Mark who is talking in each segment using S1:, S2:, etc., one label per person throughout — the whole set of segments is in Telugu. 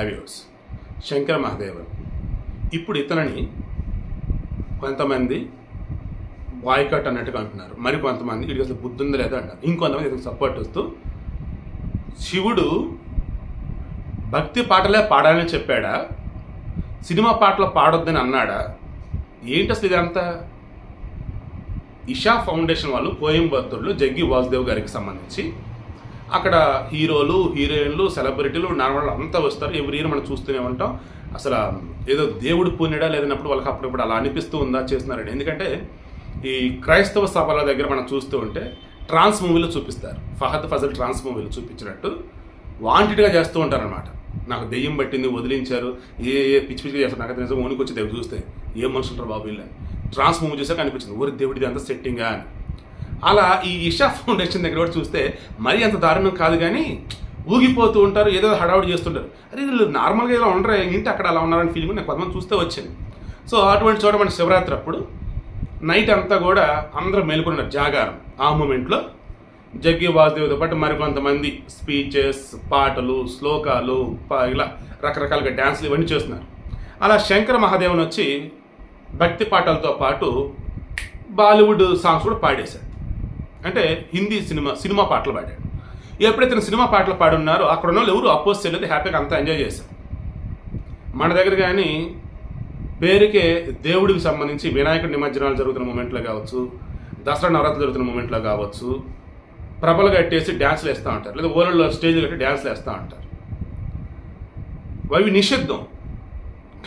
S1: హైవేస్ శంకర మహాదేవన్. ఇప్పుడు ఇతనిని కొంతమంది బాయ్కట్ అన్నట్టుగా అంటున్నారు. మరి కొంతమంది వీడికి అసలు బుద్ధి ఉందా లేదా అంటారు ఇంకొంతమంది ఇతనికి సపోర్ట్ వస్తూ శివుడు భక్తి పాటలే పాడాలని చెప్పాడా? సినిమా పాటలు పాడొద్దని అన్నాడా? ఏంటి అసలు ఇదంతా? ఇషా ఫౌండేషన్ వాళ్ళు కోయంబత్తూరులో జగ్గి వాసుదేవ్ గారికి సంబంధించి అక్కడ హీరోలు హీరోయిన్లు సెలబ్రిటీలు నార్మల్ అంతా వస్తారు. ఎవ్రీ ఇయర్ మనం చూస్తూనే ఉంటాం. అసలు ఏదో దేవుడు పుణ్యడా లేదన్నప్పుడు వాళ్ళకి అప్పుడప్పుడు అలా అనిపిస్తూ ఉందా చేస్తున్నారండి ఎందుకంటే ఈ క్రైస్తవ సభల దగ్గర మనం చూస్తూ ఉంటే ట్రాన్స్ మూవీలో చూపిస్తారు. ఫహద్ ఫజల్ ట్రాన్స్ మూవీలో చూపించినట్టు వాంటెడ్గా చేస్తూ ఉంటారనమాట నాకు దెయ్యం పట్టింది వదిలించారు. ఏ ఏ పిచ్చి పిచ్చిగా చేస్తారు. నాకు నిజం ఓనికి వచ్చి దేవుడు చూస్తే ఏ మనుషులు బాబు వీళ్ళని. ట్రాన్స్ మూవీ చూసాక అనిపించింది ఊరి దేవుడిది అంత సెట్టింగా అని. అలా ఈ ఇషా ఫౌండేషన్ దగ్గర కూడా చూస్తే మరీ అంత దారుణం కాదు కానీ ఊగిపోతూ ఉంటారు ఏదో హడావుడి చేస్తుంటారు. అరే వీళ్ళు నార్మల్గా ఇలా ఉండరు? ఇంటి అక్కడ అలా ఉన్నారని ఫీలింగ్ నాకు కొంతమంది చూస్తే వచ్చింది. సో అటువంటి చోట మన శివరాత్రి అప్పుడు నైట్ అంతా కూడా అందరూ మేలుకున్నారు జాగారం. ఆ మూమెంట్లో జగ్గి వాసుదేవ్తో పాటు మరికొంతమంది స్పీచెస్ పాటలు శ్లోకాలు ఇలా రకరకాలుగా డ్యాన్సులు ఇవన్నీ చేస్తున్నారు. అలా శంకర మహాదేవన్ వచ్చి భక్తి పాటలతో పాటు బాలీవుడ్ సాంగ్స్ కూడా పాడేశాడు అంటే హిందీ సినిమా సినిమా పాటలు పాడాడు. ఎప్పుడైతే సినిమా పాటలు పాడున్నారో అక్కడ ఉన్న వాళ్ళు ఎవరు అపోజ్ చేయలేదు హ్యాపీగా అంతా ఎంజాయ్ చేశారు. మన దగ్గర కానీ పేరుకే దేవుడికి సంబంధించి వినాయకుడి నిమజ్జనాలు జరుగుతున్న మూమెంట్లో కావచ్చు దసరా నవరాత్రులు జరుగుతున్న మూమెంట్లో కావచ్చు ప్రభలు కట్టేసి డ్యాన్స్లు వేస్తూ ఉంటారు. లేదా ఓలలో స్టేజ్లు కట్టి డ్యాన్స్లు వేస్తూ ఉంటారు. అవి నిషిద్ధం.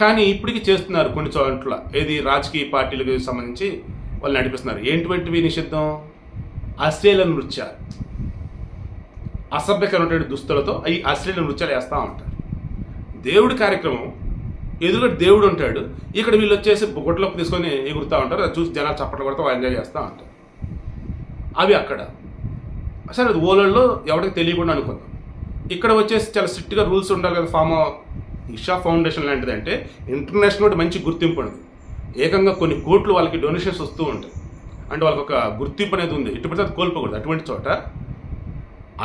S1: కానీ ఇప్పటికీ చేస్తున్నారు కొన్ని చోట్ల. ఏది రాజకీయ పార్టీలకు సంబంధించి వాళ్ళు నడిపిస్తున్నారు. ఏంటివంటివి నిషిద్ధం? అశ్లీల నృత్యాలు. అసభ్యకరమైనటువంటి దుస్తులతో ఈ అశ్లీల నృత్యాలు వేస్తూ ఉంటారు. దేవుడి కార్యక్రమం ఎదురుగా దేవుడు ఉంటాడు. ఇక్కడ వీళ్ళు వచ్చేసి బొగట్లోకి తీసుకొని ఎగురుతూ ఉంటారు. అది చూసి జనాలు చప్పట్లు కొడతా ఎంజాయ్ చేస్తూ ఉంటారు. అవి అక్కడ. సరే అది ఓలల్లో ఎవరికి తెలియకుండా అనుకుందాం. ఇక్కడ వచ్చేసి చాలా స్ట్రిక్ట్గా రూల్స్ ఉండాలి కదా ఫామ్ ఇషా ఫౌండేషన్ లాంటిది అంటే ఇంటర్నేషనల్ మంచి గుర్తింపు ఉంది ఏకంగా కొన్ని కోట్లు వాళ్ళకి డొనేషన్స్ వస్తూ ఉంటాయి. అంటే వాళ్ళకి ఒక గుర్తింపు అనేది ఉంది. ఇటు పడితే అది కోల్పోకూడదు. అటువంటి చోట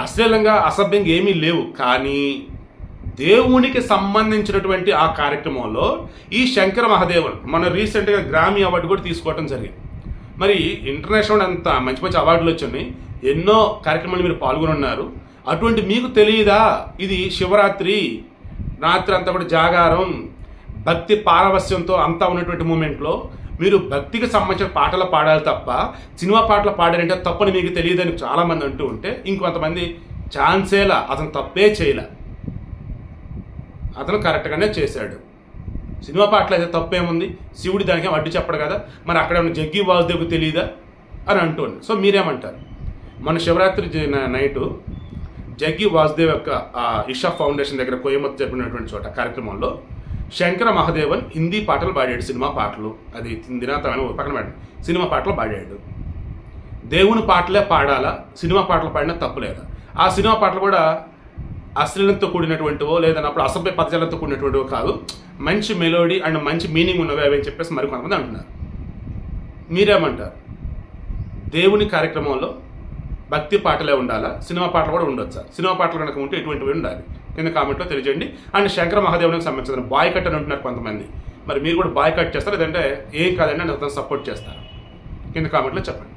S1: అశ్లీలంగా అసభ్యంగా ఏమీ లేవు. కానీ దేవునికి సంబంధించినటువంటి ఆ కార్యక్రమంలో ఈ శంకర మహాదేవన్ మన రీసెంట్గా గ్రామీ అవార్డు కూడా తీసుకోవడం జరిగింది. మరి ఇంటర్నేషనల్ అంత మంచి మంచి అవార్డులు వచ్చినాయి. ఎన్నో కార్యక్రమాలు మీరు పాల్గొని ఉన్నారు అటువంటి మీకు తెలియదా? ఇది శివరాత్రి రాత్రి అంతా కూడా జాగారం భక్తి పారవస్యంతో అంతా ఉన్నటువంటి మూమెంట్లో మీరు భక్తికి సంబంధించిన పాటలు పాడాలి తప్ప సినిమా పాటలు పాడారంటే తప్పని మీకు తెలియదని చాలామంది అంటూ ఉంటే ఇంకొంతమంది ఛాన్సేలా అతను తప్పే చేయలే. అతను కరెక్ట్గానే చేశాడు. సినిమా పాటలు అయితే తప్పేముంది? శివుడి దానికి అడ్డు చెప్పడు కదా? మరి అక్కడ ఉన్న జగ్గి వాసుదేవుకు తెలియదా అని అంటుంది సో మీరేమంటారు? మన శివరాత్రి నైటు జగ్గి వాసుదేవ్ యొక్క ఇషా ఫౌండేషన్ దగ్గర కోయమత్ జరిపినటువంటి చోట కార్యక్రమంలో శంకర మహాదేవన్ హిందీ పాటలు పాడాడు సినిమా పాటలు. అది దినాతమైన పక్కన పాడాడు సినిమా పాటలు పాడాడు. దేవుని పాటలే పాడాలా? సినిమా పాటలు పాడినా తప్పులేదా ఆ సినిమా పాటలు కూడా అశ్లీలంతో కూడినటువంటివో లేదన్నప్పుడు అసభ్య పదజాలంతో కూడినటువంటివో కాదు. మంచి మెలోడీ అండ్ మంచి మీనింగ్ ఉన్నవి అవి అని చెప్పేసి మరి కొంతమంది అంటున్నారు. మీరేమంటారు? దేవుని కార్యక్రమంలో భక్తి పాటలే ఉండాలా? సినిమా పాటలు కూడా ఉండొచ్చా? సినిమా పాటలు కనుక ఉంటే ఎటువంటివి ఉండాలి? కింద కామెంట్లో తెలియజేయండి. అండ్ శంకర మహాదేవునికి సంబంధించిన బాయ్ కట్ అని అంటున్నారు కొంతమంది. మరి మీరు కూడా బాయ్ కట్ చేస్తారు? లేదంటే ఏం కాదండి అని అతను సపోర్ట్ చేస్తారు? కింద కామెంట్లో చెప్పండి.